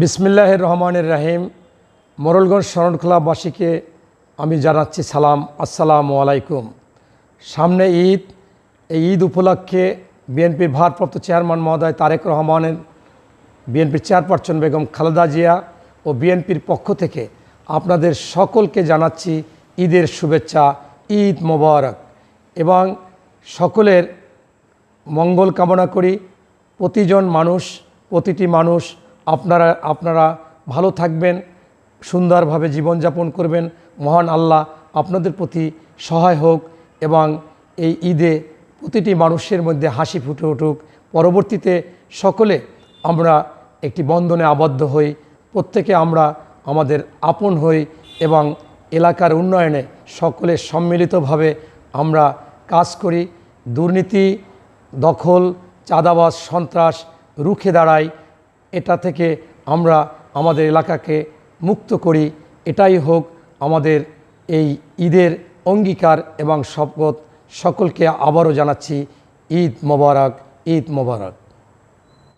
বিসমিল্লাহ রহমানের রাহিম। মোরলগঞ্জ শরণখোলাবাসীকে আমি জানাচ্ছি সালাম, আসসালামু আলাইকুম। সামনে ঈদ, এই ঈদ উপলক্ষে বিএনপির ভারপ্রাপ্ত চেয়ারম্যান মহোদয় তারেক রহমানের বিএনপির চেয়ারপারসন বেগম খালেদা জিয়া ও বিএনপির পক্ষ থেকে আপনাদের সকলকে জানাচ্ছি ঈদের শুভেচ্ছা, ঈদ মোবারক। এবং সকলের মঙ্গল কামনা করি। প্রতিজন মানুষ, প্রতিটি মানুষ আপনারা আপনারা ভালো থাকবেন, সুন্দরভাবে জীবনযাপন করবেন। মহান আল্লাহ আপনাদের প্রতি সহায় হোক এবং এই ঈদে প্রতিটি মানুষের মধ্যে হাসি ফুটে উঠুক। পরবর্তীতে সকলে আমরা একটি বন্ধনে আবদ্ধ হই। প্রত্যেকে আমরা আমাদের আপন হই এবং এলাকার উন্নয়নে সকলে সম্মিলিতভাবে আমরা কাজ করি। দুর্নীতি, দখল, চাঁদাবাজ, সন্ত্রাস রুখে দাঁড়াই। এটা থেকে আমরা আমাদের এলাকাকে মুক্ত করি। এটাই হোক আমাদের এই ঈদের অঙ্গীকার এবং শপথ। সকলকে আবারও জানাচ্ছি ঈদ মোবারক ঈদ মোবারক।